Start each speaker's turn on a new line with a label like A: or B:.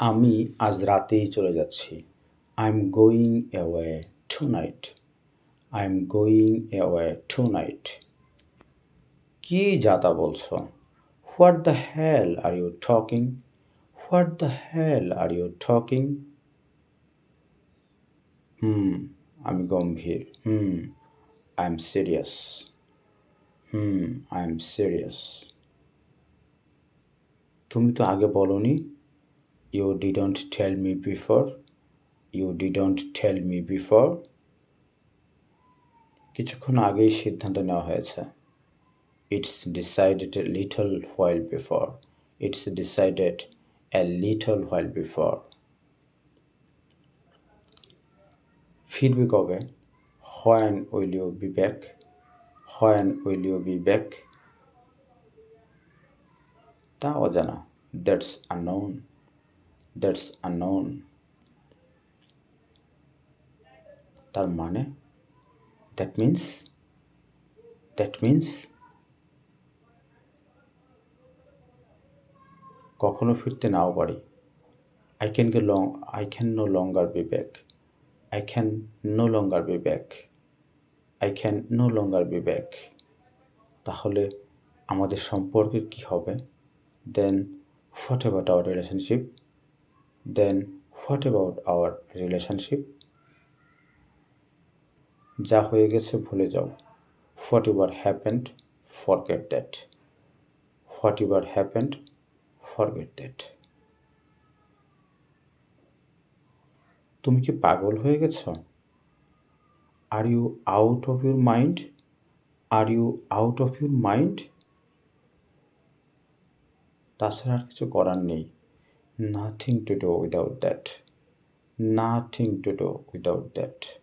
A: আমি আজ রাতেই চলে যাচ্ছি। I am going away tonight I am going away tonight কি যাতা বলছো? What the hell are you talking what the hell are you talking hmm আমি গম্ভীর। হুম I am serious hmm I am serious তুমি তো আগে বলনি you didn't tell me before you didn't tell me before কিছুক্ষণ আগেই সিদ্ধান্ত নেওয়া হয়েছে। It's decided a little while before it's decided a little while before ফিরবি কবে? When will you be back when will you be back তা অজানা। That's unknown that's unknown. তার মানে দ্যাট মিন্স দ্যাট মিন্স কখনো ফিরতে নাও পারি I can gay long I can no longer be back I can no longer be back I can no longer be back তাহলে আমাদের সম্পর্কের কি হবে? Then what about our relationship then what about our relationship যা হয়ে গেছে ভুলে যাও। Whatever happened forget that whatever happened forget that তুমি কি পাগল হয়ে গেছ? Are you out of your mind are you out of your mind তাছাড়া আর কিছু করার নেই। nothing to do without that. Nothing to do without that.